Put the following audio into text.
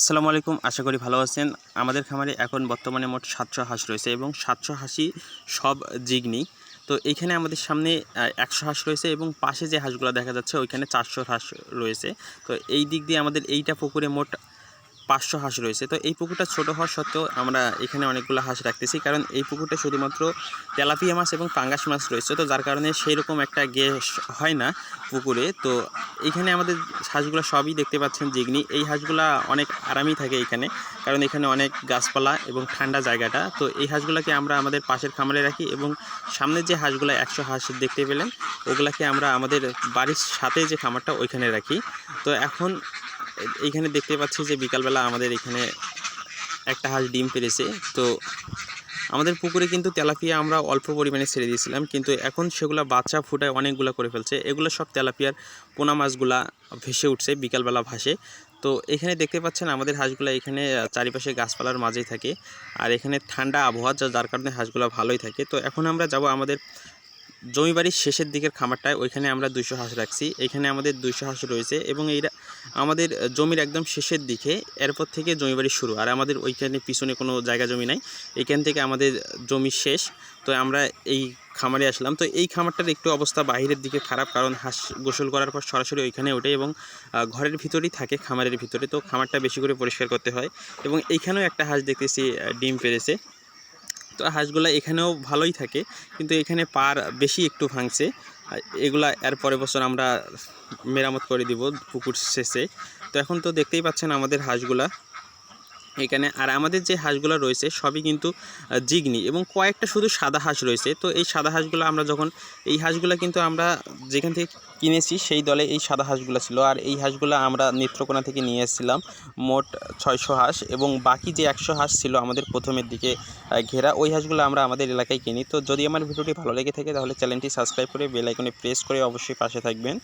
আসসালামু আলাইকুম, আশা করি ভালো আছেন। আমাদের খামারে এখন বর্তমানে মোট সাতশো হাঁস রয়েছে এবং সাতশো হাঁসি সব জিগনি। তো এইখানে আমাদের সামনে একশো হাঁস রয়েছে এবং পাশে যে হাঁসগুলো দেখা যাচ্ছে, ওইখানে চারশো হাঁস রয়েছে। তো এই দিক দিয়ে আমাদের এইটা পুকুরে মোট পাঁচশো হাঁস রয়েছে। তো এই পুকুরটা ছোট হওয়ার সত্ত্বেও আমরা এখানে অনেকগুলো হাঁস রাখতেছি। কারণ এই পুকুরটা শুধুমাত্র তেলাপিয়া মাছ এবং পাঙ্গাস মাছ রয়েছে। তো যার কারণে সেই রকম একটা গ্যাস হয় না পুকুরে। তো এখানে আমাদের হাঁসগুলো সবই দেখতে পাচ্ছেন জিগনি। এই হাঁসগুলা অনেক আরামই থাকে এখানে। কারণ এখানে অনেক গাছপালা এবং ঠান্ডা জায়গাটা। তো এই হাঁসগুলোকে আমরা আমাদের পাশের খামারে রাখি এবং সামনে যে হাঁসগুলো একশো হাঁস দেখতে পেলেন, ওগুলাকে আমরা আমাদের বাড়ির সাথে যে খামারটা, ওইখানে রাখি। তো এখন এইখানে দেখতে পাচ্ছি যে বিকালবেলা আমাদের এখানে একটা হাঁস ডিম পেরেছে। তো আমাদের পুকুরে কিন্তু তেলাপিয়া আমরা অল্প পরিমাণে ছেড়ে দিয়েছিলাম, কিন্তু এখন সেগুলো বাচ্চা ফুটায় অনেকগুলো করে ফেলছে। এগুলো সব তেলাপিয়ার পোনা মাছগুলা ভেসে উঠছে বিকালবেলা ভাসে। তো এখানে দেখতে পাচ্ছেন আমাদের হাঁসগুলো এখানে চারিপাশে গাছপালার মাঝেই থাকে, আর এখানে ঠান্ডা আবহাওয়া, যা যার কারণে হাঁসগুলো ভালোই থাকে। তো এখন আমরা যাব আমাদের জমি বাড়ির শেষের দিকের খামারটায় ওইখানে আমরা দুইশো হাঁস রাখছি। এখানে আমাদের দুইশো হাঁস রয়েছে এবং এইটা আমাদের জমির একদম শেষের দিকে এরপর থেকে জমি বাড়ি শুরু। আর আমাদের ওইখানে পিছনে কোনো জায়গা জমি নাই। এখান থেকে আমাদের জমি শেষ। তো আমরা এই খামারে আসলাম। তো এই খামারটার একটু অবস্থা বাইরের দিকে খারাপ কারণ হাঁস গোসল করার পর সরাসরি ওইখানে ওঠে এবং ঘরের ভিতরেই থাকে খামারের ভিতরে। তো খামারটা বেশি করে পরিষ্কার করতে হয়। এবং এইখানেও একটা হাঁস দেখতেছি ডিম পেরেছে। তো হাঁসগুলা এখানেও ভালোই থাকে, কিন্তু এখানে পার বেশি একটু ভাঙছে। এগুলা এর পরের বছর আমরা মেরামত করে দিব পুকুর শেষে। তো এখন তো দেখতেই পাচ্ছেন আমাদের হাঁসগুলা। এখানে। আর আমাদের যে হাঁসগুলো রয়েছে, সবই কিন্তু জিগনি এবং কয়েকটা শুধু সাদা হাঁস রয়েছে। তো এই সাদা হাঁসগুলো আমরা যখন, এই হাঁসগুলো কিন্তু আমরা যেখান থেকে কিনেছি, সেই দলে এই সাদা হাঁসগুলো ছিল। আর এই হাঁসগুলো আমরা নেত্রকোনা থেকে নিয়ে এসেছিলাম, মোট ছয়শো হাঁস এবং বাকি যে একশো হাঁস ছিল আমাদের প্রথমের দিকে ঘেরা, ওই হাঁসগুলো আমরা আমাদের এলাকায় কিনি। তো যদি আমার ভিডিওটি ভালো লেগে থাকে, তাহলে চ্যানেলটি সাবস্ক্রাইব করে বেল আইকনে প্রেস করে অবশ্যই পাশে থাকবেন।